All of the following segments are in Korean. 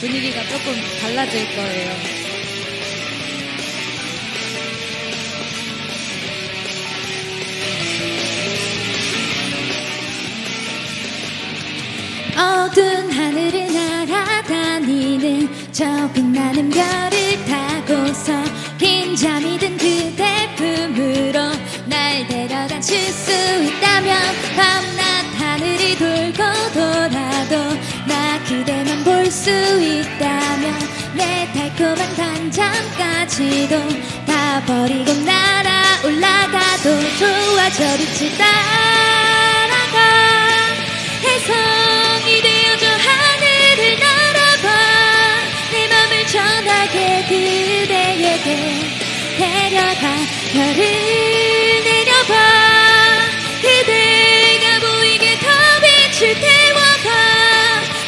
분위기가 조금 달라질 거예요. 어두운 하늘을 날아다니는 저 빛나는 별을 타고서 긴 잠이 든 그대 품으로 날 데려다 줄 수 있다면 밤낮 내 달콤한 단잠까지도 다 버리고 날아 올라가도 좋아 저 빛을 따라가. 해성이 되어줘 하늘을 날아봐. 내 맘을 전하게 그대에게 데려가. 별을 내려봐. 그대가 보이게 더 빛을 태워봐.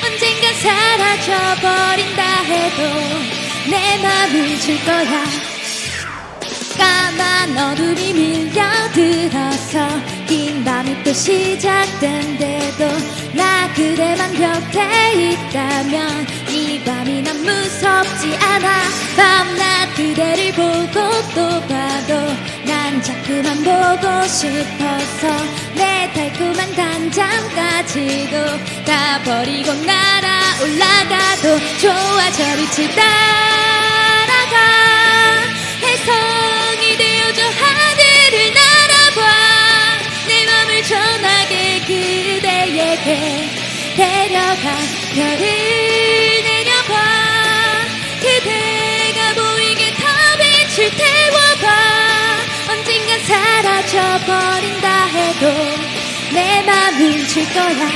언젠가 사라져버린다 내 맘을 줄 거야. 까만 어둠이 밀려들어서 긴 밤이 또 시작된대도 나 그대만 곁에 있다면 이 밤이 난 무섭지 않아. 밤낮 그대를 보고 또 봐도 난 자꾸만 보고 싶어서 내 달콤한 단잠까지도 다 버리고 날아 올라가도 좋아 저 빛을 따라가. 해성이 되어줘 하늘을 날아봐. 내 맘을 전하게 그대에게 데려가 별을 내려봐. 그대가 보이게 더 빛을 태워봐. 언젠간 사라져버린다 해도 내 맘을 줄 거야.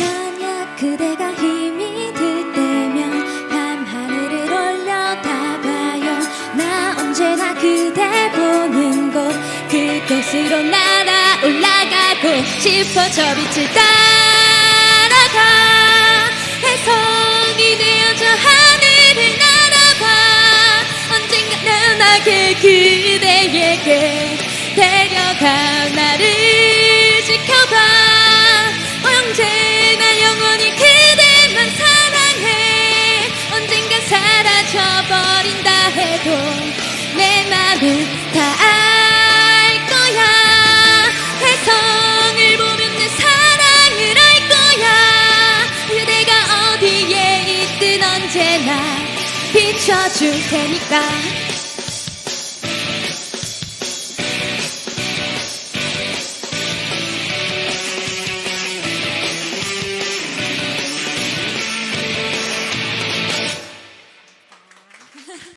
만약 그대가 힘이 들 때면 밤 하늘을 올려다봐요. 나 언제나 그대 보는 곳 그곳으로 날아 올라가고 싶어. 저 빛을 따라 가 해성이 되어줘 하늘을 날아봐 언젠가 나게 그대에게 데려가 나를 지켜봐. 언제나 영원히 그대만 사랑해. 언젠가 사라져버린다 언제나 비춰줄 테니까